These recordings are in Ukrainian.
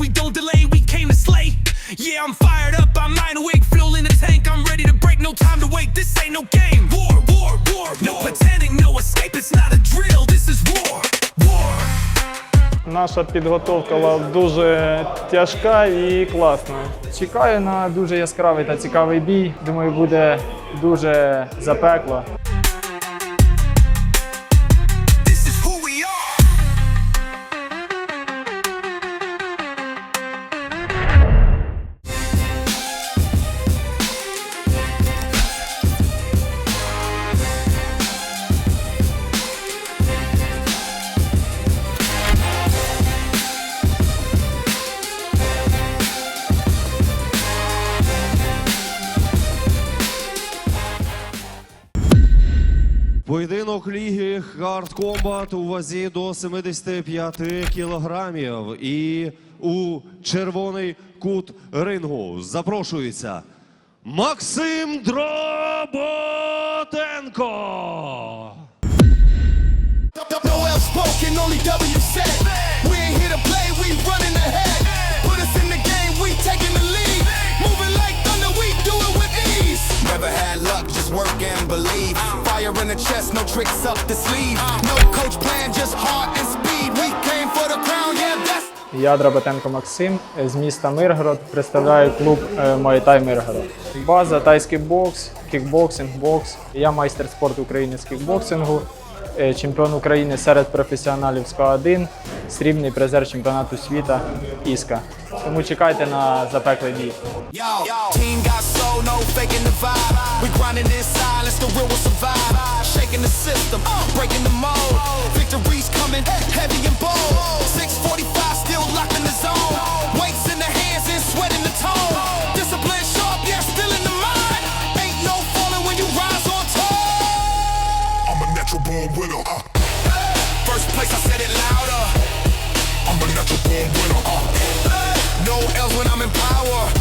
we don't delay, we came to slay. Yeah, I'm fired up, I'm nine awake, fuel in the tank, I'm ready to break, no time to wait, this ain't no game. War, war, war, no pretending, no escape, it's not a drill, this is war, war. Наша підготовка була дуже тяжка і класна. Чекаю на дуже яскравий та цікавий бій. Думаю, буде дуже запекло. Hard Combat у вазі до 75 кілограмів. І у червоний кут рингу запрошується Максим Дроботенко. In the chest, no tricks up the sleeve. No coach plan, just heart and speed. We came for the crown, yeah, that's. Я Драбатенко Максим з міста Миргород. Представляю клуб е, Муайтай Миргород. База тайський бокс, кікбоксинг, бокс. Я майстер спорту України з кікбоксингу, е, чемпіон України серед професіоналів з К1, срібний призер чемпіонату світу Іска. Тому чекайте на запеклий бій. Faking the vibe. We grinding in silence, the real will survive. Shaking the system, breaking the mold. Victory's coming, heavy and bold. 645 still locked in the zone. Weights in the hands and sweat in the tone. Discipline sharp, yeah, still in the mind. Ain't no falling when you rise on top. I'm a natural born winner. Uh, First place, I said it louder. I'm a natural born winner. Uh, No L's when I'm in power.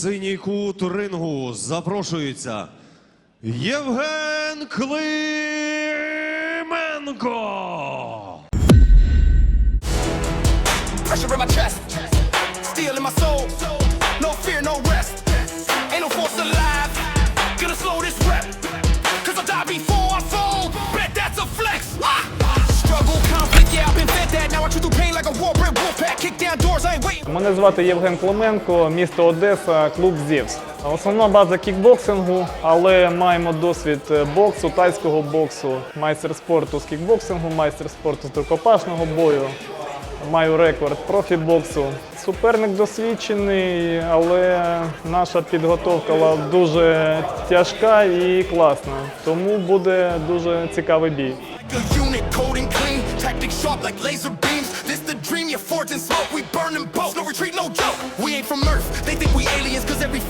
Синій кут рингу запрошується Євген Клименко. Pressure in my chest. Мене звати Євген Клименко, місто Одеса, клуб ЗІВС. Основна база кікбоксингу, але маємо досвід е, боксу, тайського боксу, майстер спорту з кікбоксингу, майстер спорту з рукопашного бою. Маю рекорд профі-боксу. Суперник досвідчений, але наша підготовка дуже тяжка і класна. Тому буде дуже цікавий бій. smoke, we burn them both. No retreat, no joke. We ain't from Earth, they think we aliens, cause every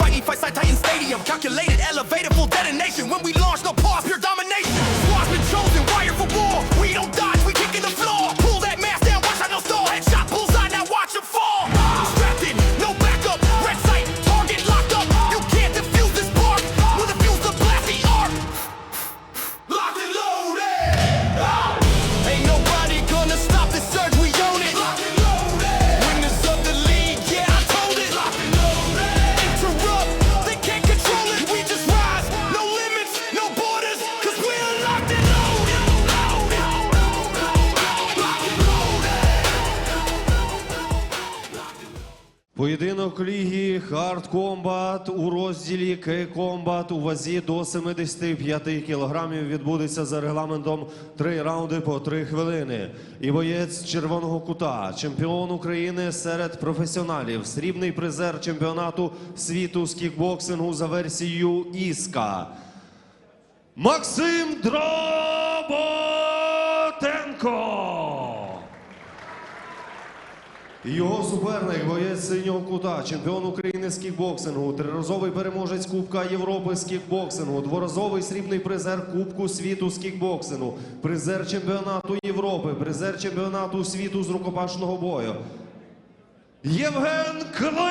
Поєдинок ліги Hard Combat у розділі К-Комбат у вазі до 75 кілограмів відбудеться за регламентом три раунди по три хвилини. І боєць червоного кута, чемпіон України серед професіоналів, срібний призер чемпіонату світу з кікбоксингу за версією Іска. Максим Дроботенко. Його суперник, боєць синього кута, чемпіон України з кікбоксингу, триразовий переможець Кубка Європи з кікбоксингу, дворазовий срібний призер Кубку світу з кікбоксингу, призер чемпіонату Європи, призер чемпіонату світу з рукопашного бою. Євген Клименко!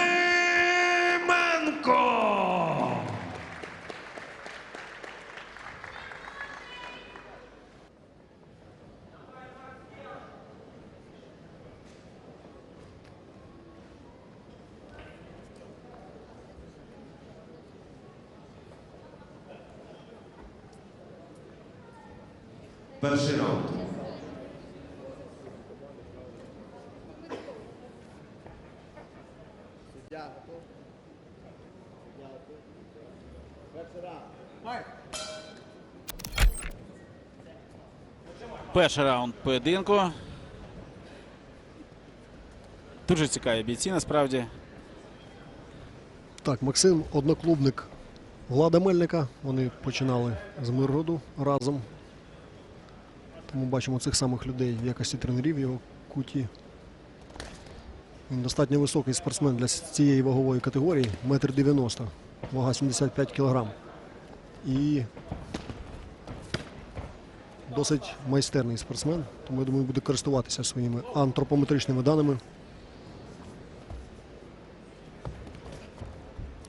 Перший раунд. Перший раунд поєдинку. Дуже цікаві бійці насправді. Так, Максим, одноклубник Влада Мельника. Вони починали з Миргороду разом. Тому бачимо цих самих людей в якості тренерів в його куті. Він достатньо високий спортсмен для цієї вагової категорії. Метр 90, вага 75 кг. І досить майстерний спортсмен, тому я думаю, буде користуватися своїми антропометричними даними.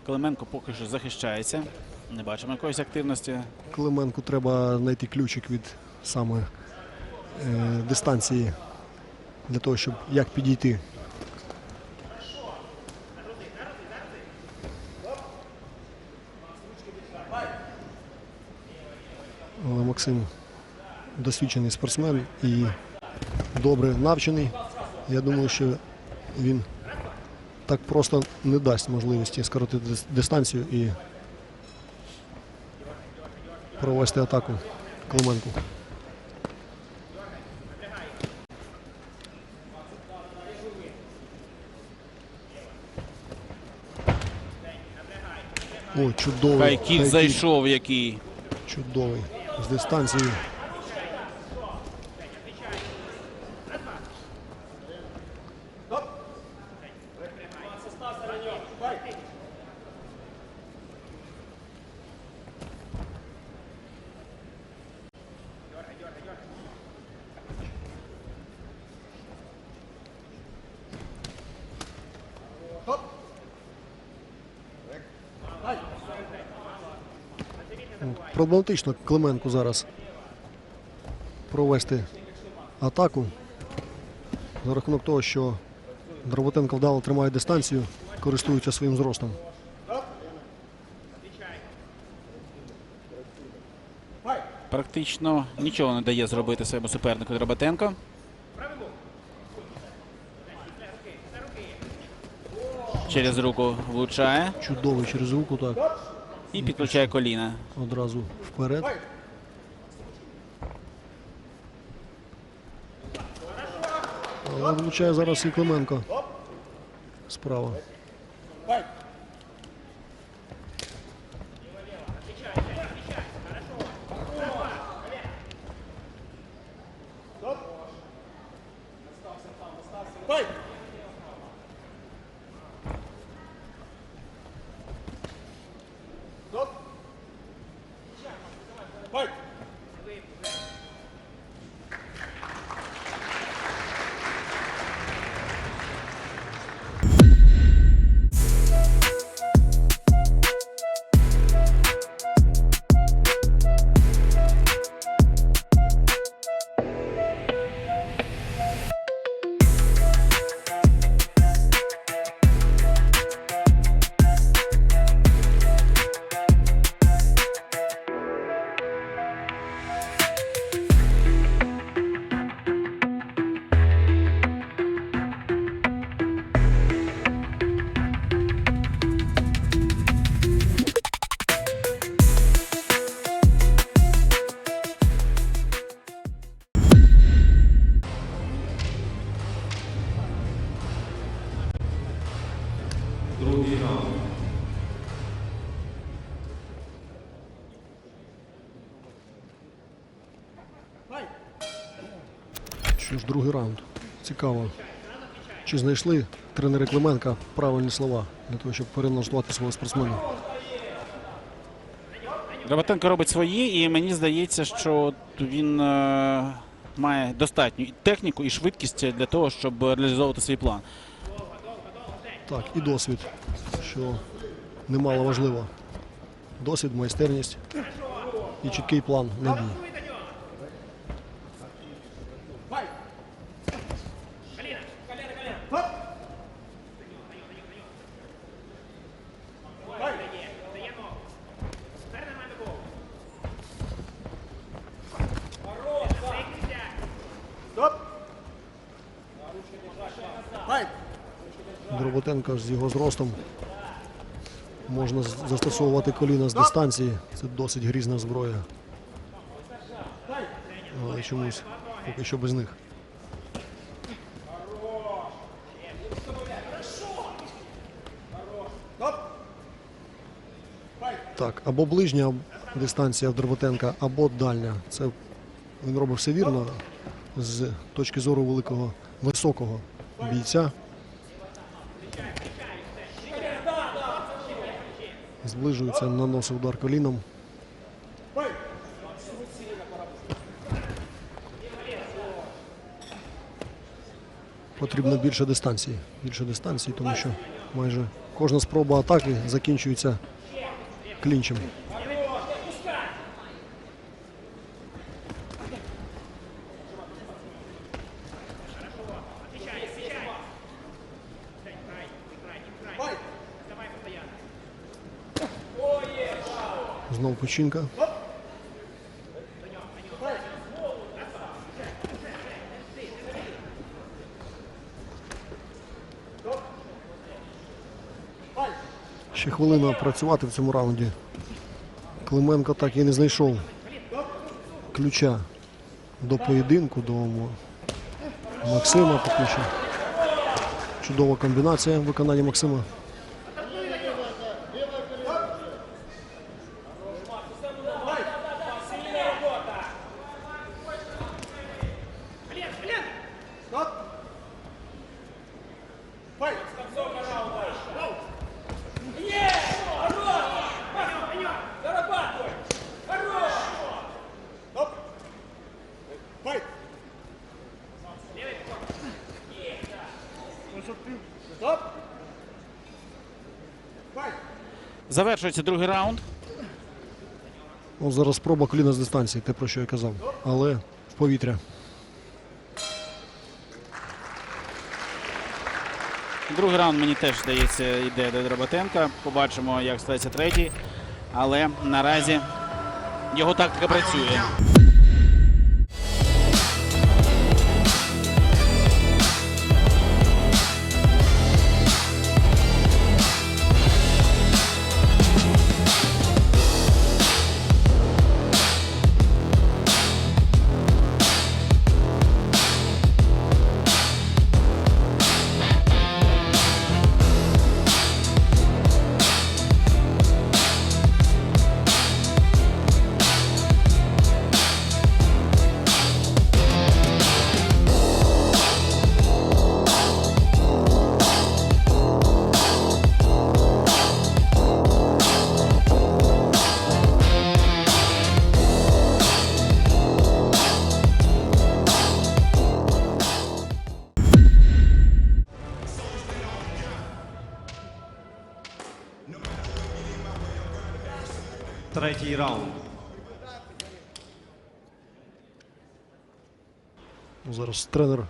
Клименко поки що захищається. Не бачимо якоїсь активності. Клименку треба знайти ключик від саме дистанції для того, щоб як підійти. Але Максим досвідчений спортсмен і добре навчений. Я думаю, що він так просто не дасть можливості скоротити дистанцію і провести атаку Клименку. О, чудовий. Хайкік зайшов який. Чудовий. З дистанції. Проблематично Клименку зараз провести атаку. За рахунок того, що Дроботенко вдало тримає дистанцію, користується своїм зростом. Практично нічого не дає зробити своєму супернику Дроботенко. Через руку влучає Чудовий через руку, так, і підключає коліна. одразу вперед. Але влучає зараз і Клименко. Справа. Цікаво. Чи знайшли тренери Клименка правильні слова для того, щоб переналаштувати свого спортсмена? Роботенко робить свої, і мені здається, що він е, має достатню і техніку і швидкість для того, щоб реалізовувати свій план. Так, і досвід, що немало важливо. Досвід, майстерність і чіткий план на бій. Дроботенко з його зростом можна застосовувати коліна з дистанції. Це досить грізна зброя. Але чомусь поки що без них. Так, або ближня дистанція в Дроботенка, або дальня. Це він робить все вірно з точки зору великого високого бійця. Зближується, наносив удар коліном. Потрібно більше дистанції. Більше дистанції, тому що майже кожна спроба атаки закінчується клінчем. Знов печінка. Ще хвилина працювати в цьому раунді. Клименко так і не знайшов ключа до поєдинку до Максима. Чудова комбінація в виконанні Максима. Завершується другий раунд. Ну, зараз спроба коліна з дистанції, те про що я казав. Але в повітря. Другий раунд мені теж здається йде до Дроботенка. Побачимо, як стається третій. Але наразі його тактика працює. Зараз тренер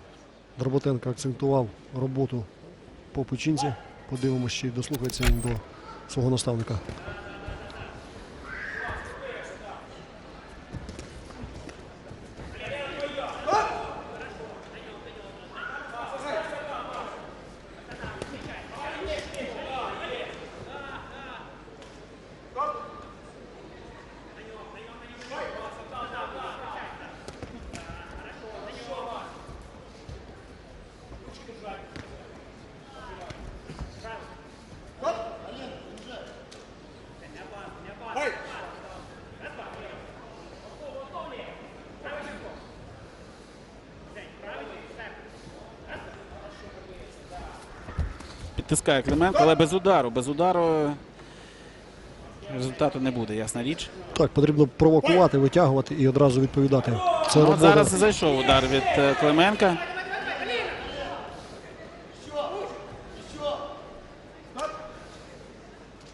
Дроботенко акцентував роботу по печінці. Подивимося, чи дослухається він до свого наставника. Відтискає Клименко, але без удару. Без удару результату не буде, ясна річ. Так, потрібно провокувати, витягувати і одразу відповідати. Це Ну, робота. зараз зайшов удар від е, Клименка.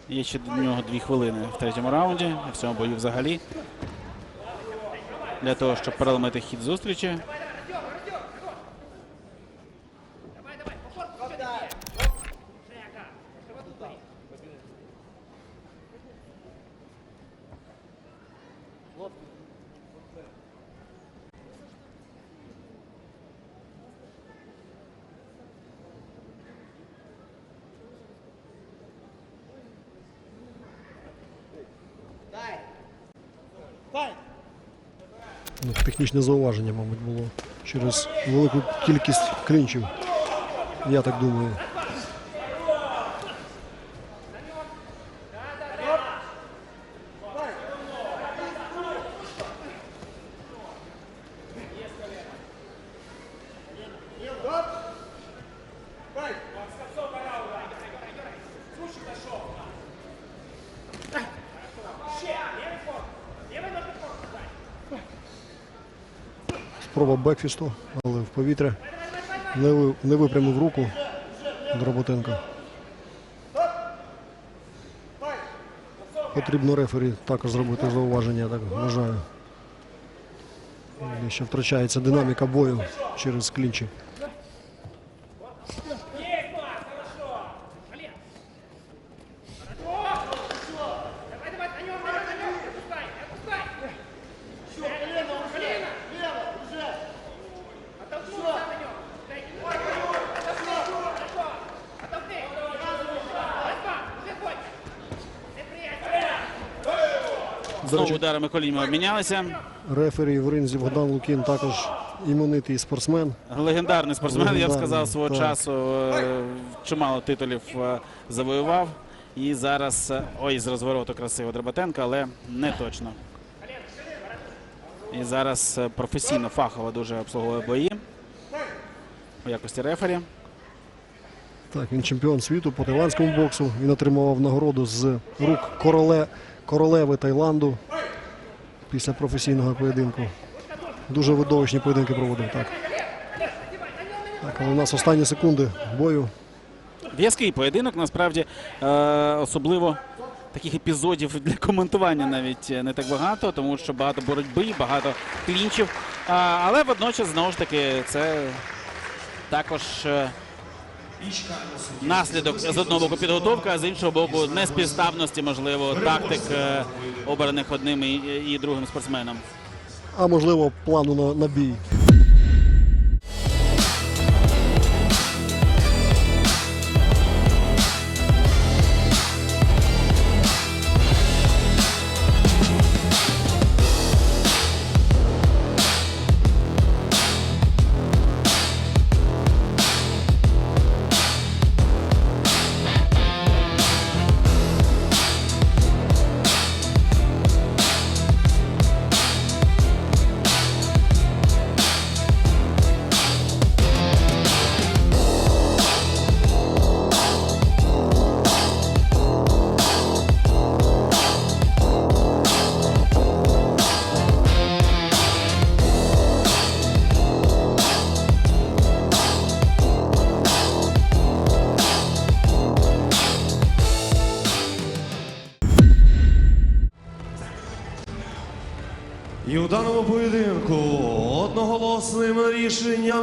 Є ще до нього дві хвилини в третьому раунді, в цьому бою взагалі. Для того, щоб переломити хід зустрічі. Ну, Технічне зауваження, мабуть, було через велику кількість клінчів. Я так думаю. Спроба бекфісту, але в повітря. Не, не випрямив руку Дроботенко. Потрібно рефері також зробити зауваження, так вважаю. Ще втрачається динаміка бою через клінчі. Знову речі, ударами коліньми обмінялися. рефері в ринзі Богдан Лукін також іменитий спортсмен. Легендарний спортсмен, я б сказав, свого так. часу е, чимало титулів е, завоював. І зараз е, ой, з розвороту красиво Дроботенка, але не точно. І зараз професійно, фахово дуже обслуговує бої у якості рефері. Так, він чемпіон світу по тайландському боксу. Він отримував нагороду з рук короле, королеви Таїланду після професійного поєдинку. Дуже видовищні поєдинки проводив. Так. Так, у нас останні секунди бою. В'язкий поєдинок, насправді, е, особливо таких епізодів для коментування навіть не так багато, тому що багато боротьби, багато клінчів. Але водночас, знову ж таки, це також е, наслідок з одного боку підготовка, а з іншого боку неспівставності, можливо, тактик, е, обраних одним і, другим спортсменом. А можливо, плану на, на бій.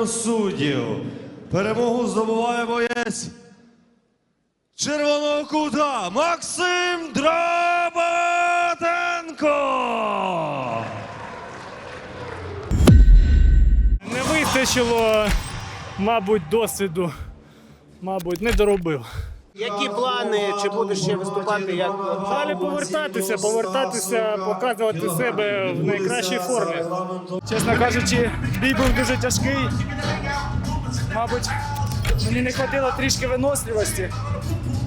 Суддів перемогу здобуває боєць червоного кута Максим Драбатенко. Не вистачило, мабуть, досвіду. Мабуть, не доробив. Які плани? Чи будеш ще виступати? Як Далі повертатися, повертатися, показувати себе в найкращій формі. Чесно кажучи, бій був дуже тяжкий. Мабуть, мені не хватило трішки виносливості.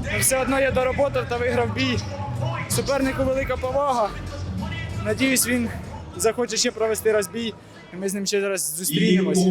Але все одно я доработав та виграв бій. Супернику велика повага. Надіюсь, він захоче ще провести розбій, і ми з ним ще раз зустрінемось.